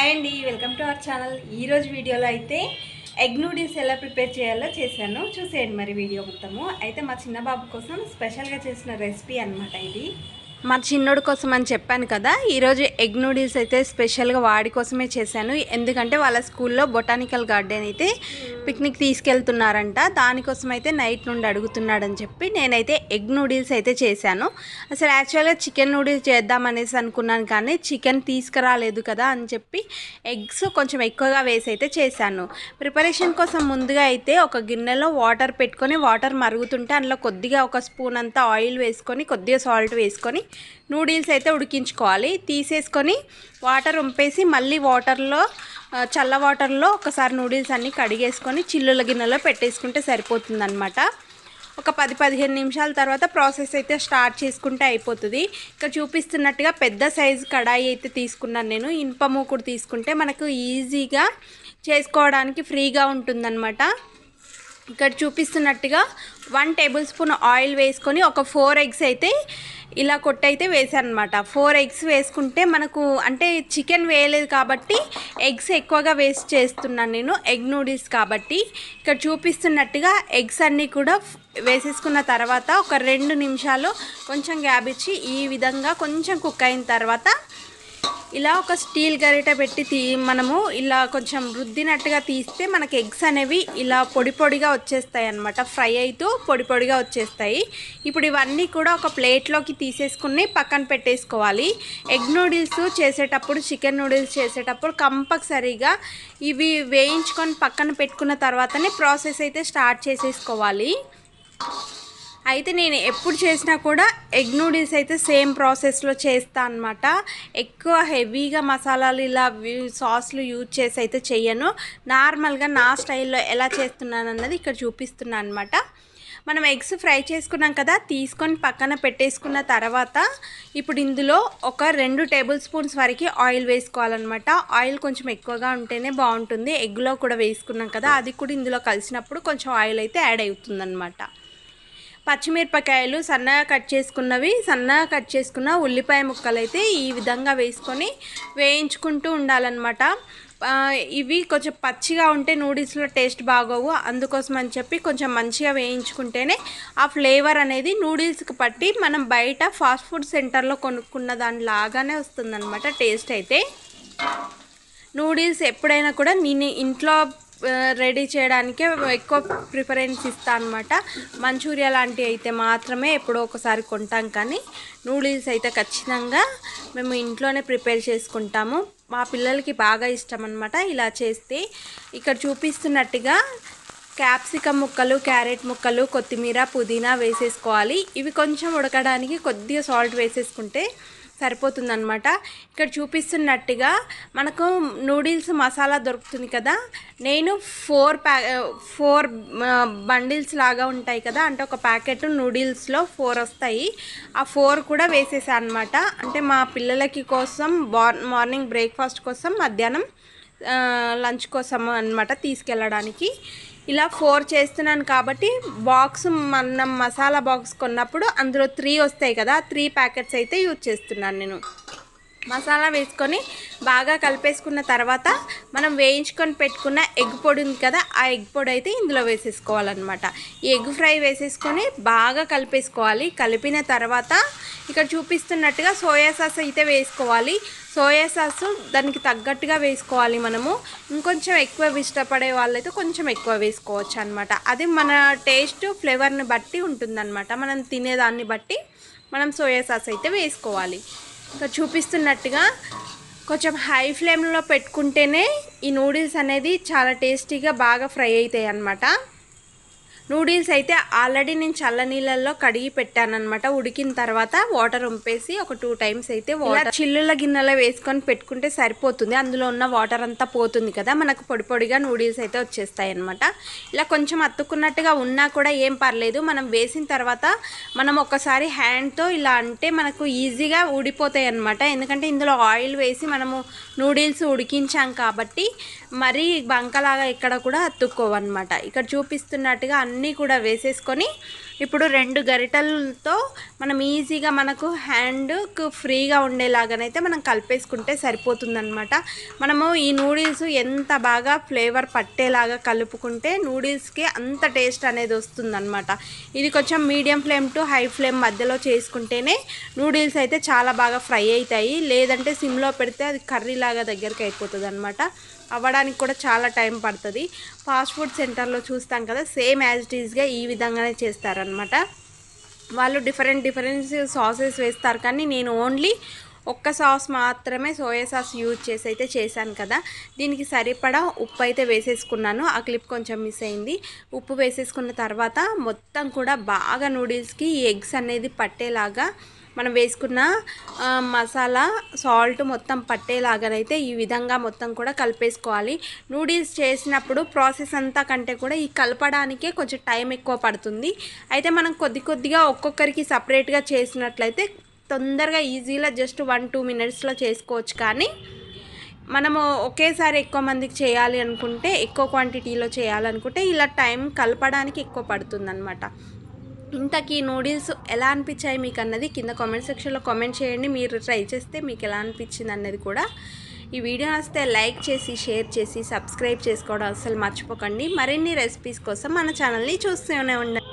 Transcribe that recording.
Hi అండి welcome to our channel. ఈరోజు వీడియోలో అయితే ఎగ్ నూడిల్స్ ఎలా ప్రిపేర్ చేయాలో చేశాను. చూసేయండి మరి వీడియో మొత్తము. అయితే మా చిన్న బాబు కోసం స్పెషల్గా చేసిన రెసిపీ అన్నమాట ఇది. మా చిన్నోడి కోసం అని చెప్పాను కదా ఈరోజు ఎగ్ నూడిల్స్ అయితే స్పెషల్గా వాడి కోసమే చేశాను. ఎందుకంటే వాళ్ళ స్కూల్లో బొటానికల్ గార్డెన్ అయితే పిక్నిక్ తీసుకెళ్తున్నారంట. దానికోసం అయితే నైట్ నుండి అడుగుతున్నాడని చెప్పి నేనైతే ఎగ్ నూడిల్స్ అయితే చేశాను. అసలు యాక్చువల్గా చికెన్ నూడిల్స్ చేద్దామనేసి అనుకున్నాను కానీ చికెన్ తీసుకురాలేదు కదా అని చెప్పి ఎగ్స్ కొంచెం ఎక్కువగా వేసి అయితే చేశాను. ప్రిపరేషన్ కోసం ముందుగా అయితే ఒక గిన్నెలో వాటర్ పెట్టుకొని వాటర్ మరుగుతుంటే అందులో కొద్దిగా ఒక స్పూన్ అంతా ఆయిల్ వేసుకొని కొద్దిగా సాల్ట్ వేసుకొని నూడిల్స్ అయితే ఉడికించుకోవాలి. తీసేసుకొని వాటర్ ఉంపేసి మళ్ళీ వాటర్లో చల్ల వాటర్లో ఒకసారి నూడిల్స్ అన్నీ కడిగేసుకొని చిల్లుల గిన్నెలో పెట్టేసుకుంటే సరిపోతుందన్నమాట. ఒక పది పదిహేను నిమిషాల తర్వాత ప్రాసెస్ అయితే స్టార్ట్ చేసుకుంటే అయిపోతుంది. ఇక్కడ చూపిస్తున్నట్టుగా పెద్ద సైజు కడాయి అయితే తీసుకున్నాను నేను. ఇనుప మూకుడు తీసుకుంటే మనకు ఈజీగా చేసుకోవడానికి ఫ్రీగా ఉంటుందన్నమాట. ఇక్కడ చూపిస్తున్నట్టుగా వన్ టేబుల్ స్పూన్ ఆయిల్ వేసుకొని ఒక ఫోర్ ఎగ్స్ అయితే ఇలా కొట్టయితే వేసాను అనమాట ఫోర్ ఎగ్స్ వేసుకుంటే మనకు అంటే చికెన్ వేయలేదు కాబట్టి ఎగ్స్ ఎక్కువగా వేస్ట్ చేస్తున్నాను నేను ఎగ్ నూడిల్స్ కాబట్టి. ఇక్కడ చూపిస్తున్నట్టుగా ఎగ్స్ అన్నీ కూడా వేసేసుకున్న తర్వాత ఒక రెండు నిమిషాలు కొంచెం గ్యాబ్ ఇచ్చి ఈ విధంగా కొంచెం కుక్ అయిన తర్వాత ఇలా ఒక స్టీల్ గరిటె పెట్టి తీ మనము ఇలా కొంచెం రుద్దినట్టుగా తీస్తే మనకి ఎగ్స్ అనేవి ఇలా పొడి పొడిగా వచ్చేస్తాయి అన్నమాట. ఫ్రై అవుతూ పొడి పొడిగా వచ్చేస్తాయి. ఇప్పుడు ఇవన్నీ కూడా ఒక ప్లేట్లోకి తీసేసుకుని పక్కన పెట్టేసుకోవాలి. ఎగ్ నూడిల్స్ చేసేటప్పుడు చికెన్ నూడిల్స్ చేసేటప్పుడు కంపల్సరీగా ఇవి వేయించుకొని పక్కన పెట్టుకున్న తర్వాతనే ప్రాసెస్ అయితే స్టార్ట్ చేసేసుకోవాలి. అయితే నేను ఎప్పుడు చేసినా కూడా ఎగ్ నూడిల్స్ అయితే సేమ్ ప్రాసెస్లో చేస్తాను అనమాట ఎక్కువ హెవీగా మసాలాలు ఇలా సాస్లు యూజ్ చేసి అయితే చెయ్యను. నార్మల్గా నా స్టైల్లో ఎలా చేస్తున్నాను అన్నది ఇక్కడ చూపిస్తున్నాను అనమాట మనం ఎగ్స్ ఫ్రై చేసుకున్నాం కదా తీసుకొని పక్కన పెట్టేసుకున్న తర్వాత ఇప్పుడు ఇందులో ఒక రెండు టేబుల్ స్పూన్స్ వరకు ఆయిల్ వేసుకోవాలన్నమాట. ఆయిల్ కొంచెం ఎక్కువగా ఉంటేనే బాగుంటుంది. ఎగ్లో కూడా వేసుకున్నాం కదా అది కూడా ఇందులో కలిసినప్పుడు కొంచెం ఆయిల్ అయితే యాడ్ అవుతుందన్నమాట. పచ్చిమిరపకాయలు సన్నగా కట్ చేసుకున్నవి సన్నగా కట్ చేసుకున్న ఉల్లిపాయ ముక్కలు అయితే ఈ విధంగా వేసుకొని వేయించుకుంటూ ఉండాలన్నమాట. ఇవి కొంచెం పచ్చిగా ఉంటే నూడిల్స్లో టేస్ట్ బాగోవు. అందుకోసం అని చెప్పి కొంచెం మంచిగా వేయించుకుంటేనే ఆ ఫ్లేవర్ అనేది నూడిల్స్కి పట్టి మనం బయట ఫాస్ట్ ఫుడ్ సెంటర్లో కొనుక్కున్న దాని లాగానే వస్తుందన్నమాట టేస్ట్ అయితే. నూడిల్స్ ఎప్పుడైనా కూడా నేను ఇంట్లో రెడీ చేయడానికే ఎక్కువ ప్రిఫరెన్స్ ఇస్తాను అనమాట మంచూరియా లాంటివి అయితే మాత్రమే ఎప్పుడో ఒకసారి కొంటాం కానీ నూడిల్స్ అయితే ఖచ్చితంగా మేము ఇంట్లోనే ప్రిపేర్ చేసుకుంటాము. మా పిల్లలకి బాగా ఇష్టం అనమాట ఇలా చేస్తే. ఇక్కడ చూపిస్తున్నట్టుగా క్యాప్సికమ్ ముక్కలు క్యారెట్ ముక్కలు కొత్తిమీర పుదీనా వేసేసుకోవాలి. ఇవి కొంచెం ఉడకడానికి కొద్దిగా సాల్ట్ వేసేసుకుంటే సరిపోతుందనమాట ఇక్కడ చూపిస్తున్నట్టుగా మనకు నూడిల్స్ మసాలా దొరుకుతుంది కదా. నేను ఫోర్ ప్యా ఫోర్ బండిల్స్ లాగా ఉంటాయి కదా. అంటే ఒక ప్యాకెట్ నూడిల్స్లో ఫోర్ వస్తాయి. ఆ ఫోర్ కూడా వేసేసాను అనమాట అంటే మా పిల్లలకి కోసం మార్నింగ్ బ్రేక్ఫాస్ట్ కోసం మధ్యాహ్నం లంచ్ కోసం అన్నమాట తీసుకెళ్ళడానికి. ఇలా ఫోర్ చేస్తున్నాను కాబట్టి బాక్స్ మనం మసాలా బాక్స్ కొన్నప్పుడు అందులో త్రీ వస్తాయి కదా త్రీ ప్యాకెట్స్ అయితే యూజ్ చేస్తున్నాను నేను. మసాలా వేసుకొని బాగా కలిపేసుకున్న తర్వాత మనం వేయించుకొని పెట్టుకున్న ఎగ్ పొడి ఉంది కదా ఆ ఎగ్ పొడి అయితే ఇందులో వేసేసుకోవాలన్నమాట. ఈ ఎగ్ ఫ్రై వేసేసుకొని బాగా కలిపేసుకోవాలి. కలిపిన తర్వాత ఇక్కడ చూపిస్తున్నట్టుగా సోయా సాస్ అయితే వేసుకోవాలి. సోయా సాస్ దానికి తగ్గట్టుగా వేసుకోవాలి మనము. ఇంకొంచెం ఎక్కువ ఇష్టపడే వాళ్ళైతే కొంచెం ఎక్కువ వేసుకోవచ్చు అనమాట అది మన టేస్ట్ ఫ్లేవర్ని బట్టి ఉంటుందన్నమాట. మనం తినేదాన్ని బట్టి మనం సోయా సాస్ అయితే వేసుకోవాలి. ఇంకా చూపిస్తున్నట్టుగా కొంచెం హై ఫ్లేమ్లో పెట్టుకుంటేనే ఈ నూడిల్స్ అనేది చాలా టేస్టీగా బాగా ఫ్రై అవుతాయి అన్నమాట నూడిల్స్ అయితే ఆల్రెడీ నేను చల్ల నీళ్ళల్లో కడిగి పెట్టాను అనమాట ఉడికిన తర్వాత వాటర్ ఉంపేసి ఒక టూ టైమ్స్ అయితే వాటర్ చిల్లుల గిన్నెలో వేసుకొని పెట్టుకుంటే సరిపోతుంది. అందులో ఉన్న వాటర్ అంతా పోతుంది కదా మనకు పొడి పొడిగా నూడిల్స్ అయితే వచ్చేస్తాయి అనమాట ఇలా కొంచెం అతుక్కున్నట్టుగా ఉన్నా కూడా ఏం పర్లేదు. మనం వేసిన తర్వాత మనం ఒకసారి హ్యాండ్తో ఇలా అంటే మనకు ఈజీగా ఊడిపోతాయి అనమాట ఎందుకంటే ఇందులో ఆయిల్ వేసి మనము నూడిల్స్ ఉడికించాం కాబట్టి మరీ బంకలాగా ఎక్కడ కూడా అతుక్కోవన్నమాట. ఇక్కడ చూపిస్తున్నట్టుగా అన్ని అన్నీ కూడా వేసేసుకొని ఇప్పుడు రెండు గరిటలతో మనం ఈజీగా మనకు హ్యాండ్కు ఫ్రీగా ఉండేలాగానైతే మనం కలిపేసుకుంటే సరిపోతుందనమాట మనము ఈ నూడిల్స్ ఎంత బాగా ఫ్లేవర్ పట్టేలాగా కలుపుకుంటే నూడిల్స్కి అంత టేస్ట్ అనేది వస్తుందన్నమాట. ఇది కొంచెం medium flame to high flame మధ్యలో చేసుకుంటేనే నూడిల్స్ అయితే చాలా బాగా ఫ్రై అవుతాయి. లేదంటే సిమ్లో పెడితే అది కర్రీ లాగా దగ్గరికి అయిపోతుంది అనమాట అవ్వడానికి కూడా చాలా టైం పడుతుంది. ఫాస్ట్ ఫుడ్ సెంటర్లో చూస్తాం కదా సేమ్ యాజ్ ఇట్ ఈజ్గా ఈ విధంగానే చేస్తారనమాట వాళ్ళు డిఫరెంట్ డిఫరెంట్ సాసెస్ వేస్తారు కానీ నేను ఓన్లీ ఒక్క సాస్ మాత్రమే సోయా సాస్ యూజ్ చేసి అయితే చేశాను కదా. దీనికి సరిపడా ఉప్పు అయితే వేసేసుకున్నాను. ఆ క్లిప్ కొంచెం మిస్ అయింది. ఉప్పు వేసేసుకున్న తర్వాత మొత్తం కూడా బాగా నూడిల్స్కి ఎగ్స్ అనేది పట్టేలాగా మనం వేసుకున్న మసాలా సాల్ట్ మొత్తం పట్టేలాగానైతే ఈ విధంగా మొత్తం కూడా కలిపేసుకోవాలి. నూడిల్స్ చేసినప్పుడు ప్రాసెస్ అంతా కంటే కూడా ఈ కలపడానికే కొంచెం టైం ఎక్కువ పడుతుంది. అయితే మనం కొద్ది కొద్దిగా ఒక్కొక్కరికి సపరేట్గా చేసినట్లయితే తొందరగా ఈజీగా జస్ట్ వన్ టూ మినిట్స్లో చేసుకోవచ్చు. కానీ మనము ఒకేసారి ఎక్కువ మందికి చేయాలి అనుకుంటే ఎక్కువ క్వాంటిటీలో చేయాలనుకుంటే ఇలా టైం కలపడానికి ఎక్కువ పడుతుందన్నమాట. ఇంతకీ నూడిల్స్ ఎలా అనిపించాయి మీకు అన్నది కింద కామెంట్ సెక్షన్లో కామెంట్ చేయండి. మీరు ట్రై చేస్తే మీకు ఎలా అనిపించింది అన్నది కూడా. ఈ వీడియో నచ్చితే లైక్ చేసి షేర్ చేసి సబ్స్క్రైబ్ చేసుకోవడం అస్సలు మర్చిపోకండి. మరిన్ని రెసిపీస్ కోసం మన ఛానల్ని చూస్తూనే ఉండండి.